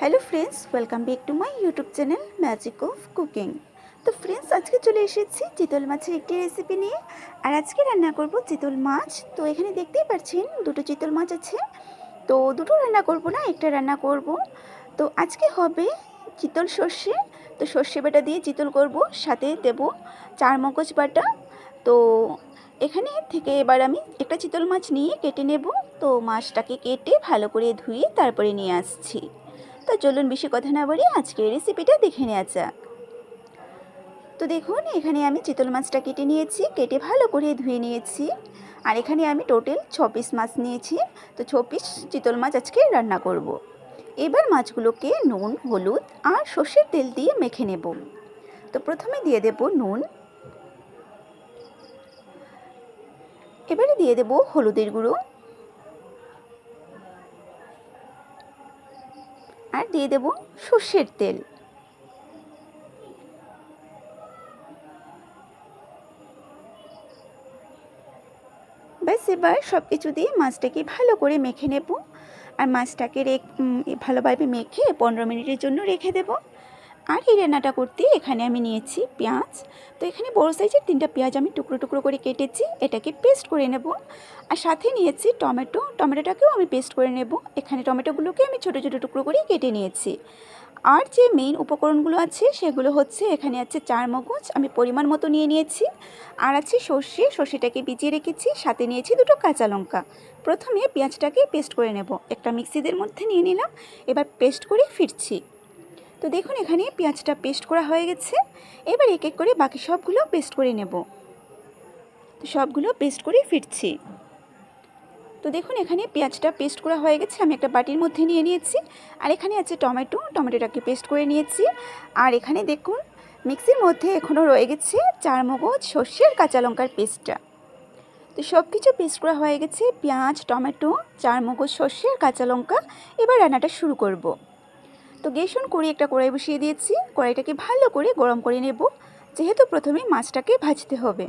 Hello friends welcome back to my YouTube channel magic of cooking তো friends আজকে চলে এসেছি চিতল মাছের একটি রেসিপি নিয়ে। আর আজকে রান্না করব চিতল মাছ। তো এখানে দেখতেই পাচ্ছেন, দুটো চিতল মাছ আছে। তো দুটো রান্না করব না, একটা রান্না করব। তো আজকে হবে চিতল সর্ষে। তো সর্ষে বাটা দিয়ে চিতল করব, সাথে দেব চার মগজ বাটা। তো এখানে থেকে এবার আমি একটা চিতল মাছ নিয়ে কেটে নেব। তো মাছটাকে কেটে ভালো করে ধুয়ে তারপরে নিয়ে আসছি। তো চলুন বেশি কথা না বলে আজকে রেসিপিটা দেখে নেওয়া যাক। তো দেখুন, এখানে আমি চিতল মাছটা কেটে নিয়েছি, কেটে ভালো করে ধুয়ে নিয়েছি। আর এখানে আমি টোটাল ছ পিস মাছ নিয়েছি, তো ছ পিস চিতল মাছ আজকে রান্না করব। এবার মাছগুলোকে নুন, হলুদ আর সর্ষের তেল দিয়ে মেখে নেব। তো প্রথমে দিয়ে দেব নুন। এবারে দিয়ে দেব হলুদের গুঁড়ো। দিয়ে দেব সর্ষের তেল। ব্যাস, এবার সব কিছু দিয়ে মাছটাকে ভালো করে মেখে নেব। আর মাছটাকে রেখে ভালোভাবে মেখে পনেরো মিনিটের জন্য রেখে দেব। আর এই রান্নাটা করতে এখানে আমি নিয়েছি পেঁয়াজ। তো এখানে বড়ো সাইজের তিনটা পেঁয়াজ আমি টুকরো টুকরো করে কেটেছি, এটাকে পেস্ট করে নেব। আর সাথে নিয়েছি টমেটো, টমেটোটাকেও আমি পেস্ট করে নেব। এখানে টমেটোগুলোকে আমি ছোটো ছোটো টুকরো করে কেটে নিয়েছি। আর যে মেইন উপকরণগুলো আছে, সেগুলো হচ্ছে এখানে আছে চার মগজ, আমি পরিমাণ মতো নিয়ে নিয়েছি। আর আছে সর্ষে, সর্ষেটাকে ভিজিয়ে রেখেছি, সাথে নিয়েছি দুটো কাঁচা লঙ্কা। প্রথমে পেঁয়াজটাকে পেস্ট করে নেব। একটা মিক্সিদের মধ্যে নিয়ে নিলাম, এবার পেস্ট করে ফিরছি। তো দেখুন, এখানে পেঁয়াজটা পেস্ট করা হয়ে গেছে। এবার এক এক করে বাকি সবগুলো পেস্ট করে নেব। তো সবগুলো পেস্ট করে ফিরছি। তো দেখুন, এখানে পেঁয়াজটা পেস্ট করা হয়ে গেছে। আমি একটা বাটির মধ্যে নিয়ে নিয়েছি। আর এখানে আছে টমেটো। টমেটোটাকে পেস্ট করে নিয়েছি। আর এখানে দেখুন, মিক্সির মধ্যে এখনও রয়ে গেছে চার মগজ সর্ষের কাঁচা লঙ্কার পেস্টটা তো সব কিছু পেস্ট করা হয়ে গেছে। পেঁয়াজ, টমেটো চার মগজ সর্ষের কাঁচা লঙ্কা। এবার রান্নাটা শুরু করব। তো গেসন করে একটা কড়াই বসিয়ে দিয়েছি। কড়াইটাকে ভালো করে গরম করে নেব। যেহেতু প্রথমে মাছটাকে ভাজতে হবে।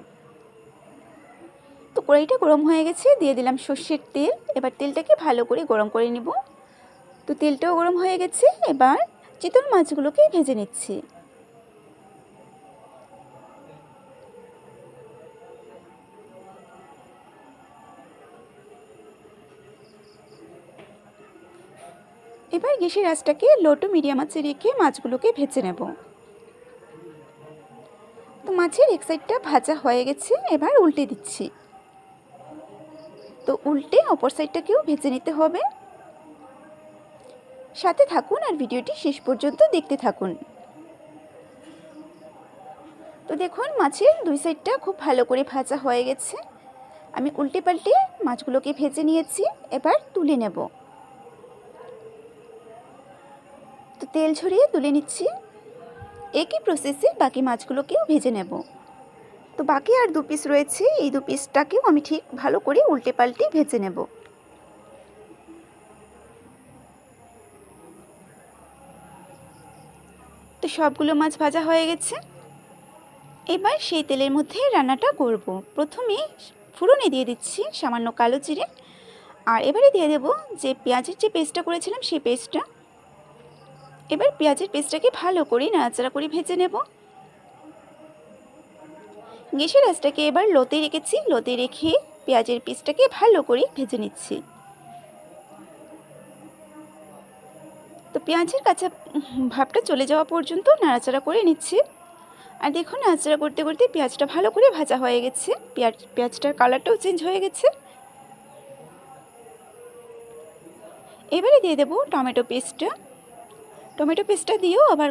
তো কড়াইটা গরম হয়ে গেছে, দিয়ে দিলাম সর্ষের তেল। এবার তেলটাকে ভালো করে গরম করে নেব। তো তেলটাও গরম হয়ে গেছে। এবার চিতল মাছগুলোকে ভেজে নিচ্ছি। এবার গ্যাসের আঁচটাকে লো টু মিডিয়াম আঁচে রেখে মাছগুলোকে ভেজে নেব। তো মাছের এক সাইডটা ভাজা হয়ে গেছে, এবার উল্টে দিচ্ছি। তো উল্টে অপর সাইডটাকেও ভেজে নিতে হবে। সাথে থাকুন আর ভিডিওটি শেষ পর্যন্ত দেখতে থাকুন। তো দেখুন, মাছের দুই সাইডটা খুব ভালো করে ভাজা হয়ে গেছে। আমি উল্টে পাল্টে মাছগুলোকে ভেজে নিয়েছি, এবার তুলে নেব। তেল ঝরিয়ে তুলে নিচ্ছি। একই প্রসেসে বাকি মাছগুলোকেও ভেজে নেব। তো বাকি আর দু পিস রয়েছে, এই দু পিসটাকেও আমি ঠিক ভালো করে উল্টে পাল্টে ভেজে নেব। তো সবগুলো মাছ ভাজা হয়ে গেছে। এবার সেই তেলের মধ্যে রান্নাটা করব। প্রথমে ফুরনে দিয়ে দিচ্ছি সামান্য কালো জিরে। আর এবারে দিয়ে দেব যে পেঁয়াজের যে পেস্টটা করেছিলাম সেই পেস্টটা এবার পেঁয়াজের পেস্টটাকে ভালো করে নাড়াচাড়া করে ভেজে নেব। গ্যাসের আঁচটাকে এবার লোতে রেখেছি। লোতে রেখে পেঁয়াজের পিসটাকে ভালো করে ভেজে নিচ্ছি। তো পেঁয়াজের কাঁচা ভাবটা চলে যাওয়া পর্যন্ত নাড়াচাড়া করে নিচ্ছি। আর দেখুন নাড়াচাড়া করতে করতে পেঁয়াজটা ভালো করে ভাজা হয়ে গেছে। পেঁয়াজ, পেঁয়াজটার কালারটাও চেঞ্জ হয়ে গেছে। এবারে দিয়ে দেবো টমেটো পেস্টটা। টমেটো পেস্টটা দিয়েও আবার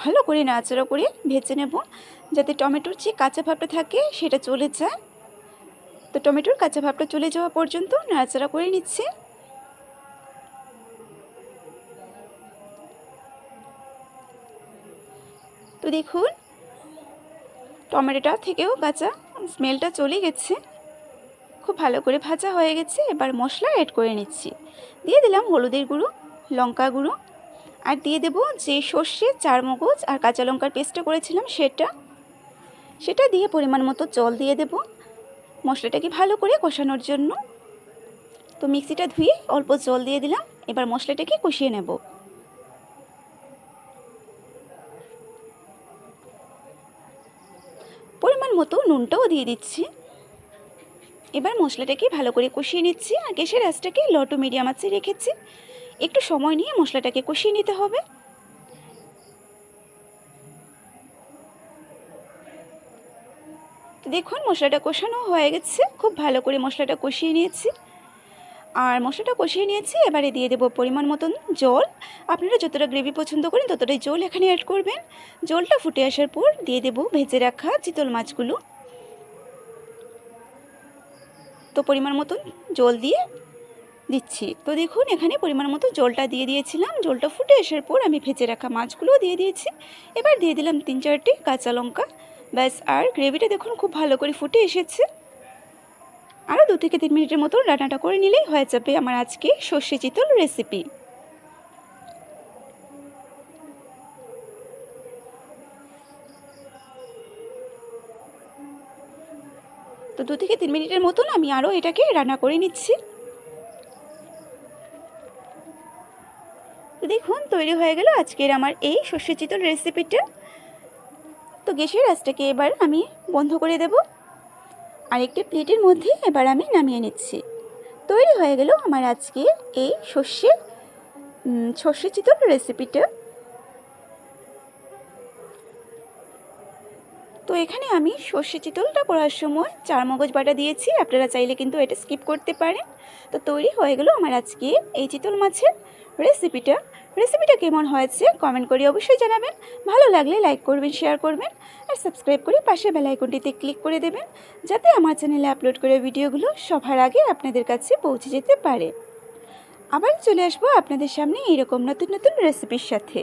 ভালো করে নাড়াচাড়া করে ভেজে নেব, যাতে টমেটোর যে কাঁচা ভাবটা থাকে সেটা চলে যায়। তো টমেটোর কাঁচা ভাবটা চলে যাওয়া পর্যন্ত নাড়াচাড়া করে নিচ্ছে। তো দেখুন, টমেটোটা থেকেও কাঁচা স্মেলটা চলে গেছে। খুব ভালো করে ভাজা হয়ে গেছে, এবার মশলা অ্যাড করে নিচ্ছি। দিয়ে দিলাম হলুদের গুঁড়ো, লঙ্কা গুঁড়ো আর দিয়ে দেব যে সর্ষে, চারমগজ আর কাঁচা লঙ্কার পেস্টটা করেছিলাম সেটা। সেটা দিয়ে পরিমাণ মতো জল দিয়ে দেব। মশলাটাকে ভালো করে কষানোর জন্য। তো মিক্সিটা ধুয়ে অল্প জল দিয়ে দিলাম। এবার মশলাটাকে কষিয়ে নেব। পরিমাণ মতো নুনটাও দিয়ে দিচ্ছি। এবার মশলাটাকে ভালো করে কষিয়ে নিচ্ছি। আর গ্যাসের আঁচটাকে লটো মিডিয়াম আছে রেখেছি। একটু সময় নিয়ে মশলাটাকে কষিয়ে নিতে হবে। দেখুন, মশলাটা কষানো হয়ে গেছে। খুব ভালো করে মশলাটা কষিয়ে নিয়েছি। আর মশলাটা কষিয়ে নিয়েছি, এবারে দিয়ে দেবো পরিমাণ মতন জল। আপনারা যতটা গ্রেভি পছন্দ করেন, ততটাই জল এখানে অ্যাড করবেন। জলটা ফুটে আসার পর দিয়ে দেবো ভেজে রাখা চিতল মাছগুলো। তো পরিমাণ মতন জল দিয়ে দিচ্ছি। তো দেখুন, এখানে পরিমাণ মতো জলটা দিয়ে দিয়েছিলাম। জলটা ফুটে আসার পর আমি ভেজে রাখা মাছগুলোও দিয়ে দিয়েছি। এবার দিয়ে দিলাম তিন চারটি কাঁচা লঙ্কা। ব্যাস, আর গ্রেভিটা দেখুন খুব ভালো করে ফুটে এসেছে। আরও দু থেকে তিন মিনিটের মতো রান্নাটা করে নিলেই হয়ে যাবে আমার আজকে সর্ষে চিতল রেসিপি। তো দু থেকে তিন মিনিটের মতন আমি আরও এটাকে রান্না করে নিচ্ছি। তৈরি হয়ে গেল আজকের আমার এই সর্ষে চিতল রেসিপিটা তো গ্যাসের আঁচটাকে এবার আমি বন্ধ করে দেব। আর একটি প্লেটের মধ্যে এবার আমি নামিয়ে নিচ্ছি। তৈরি হয়ে গেল আমার আজকে এই সর্ষে সর্ষে চিতল রেসিপিটা তো এখানে আমি সর্ষে চিতলটা করার সময় চার মগজ বাটা দিয়েছি। আপনারা চাইলে কিন্তু এটা স্কিপ করতে পারেন। তো তৈরি হয়ে গেল আমার আজকে এই চিতল মাছের রেসিপিটা রেসিপিটা কেমন হয়েছে কমেন্ট করে অবশ্যই জানাবেন। ভালো লাগলে লাইক করবেন শেয়ার করবেন আর সাবস্ক্রাইব করে পাশে বেলাইকনটিতে ক্লিক করে দেবেন যাতে আমার চ্যানেলে আপলোড করা ভিডিওগুলো সবার আগে আপনাদের কাছে পৌঁছে যেতে পারে। আবার চলে আসব আপনাদের সামনে এইরকম নতুন নতুন রেসিপির সাথে।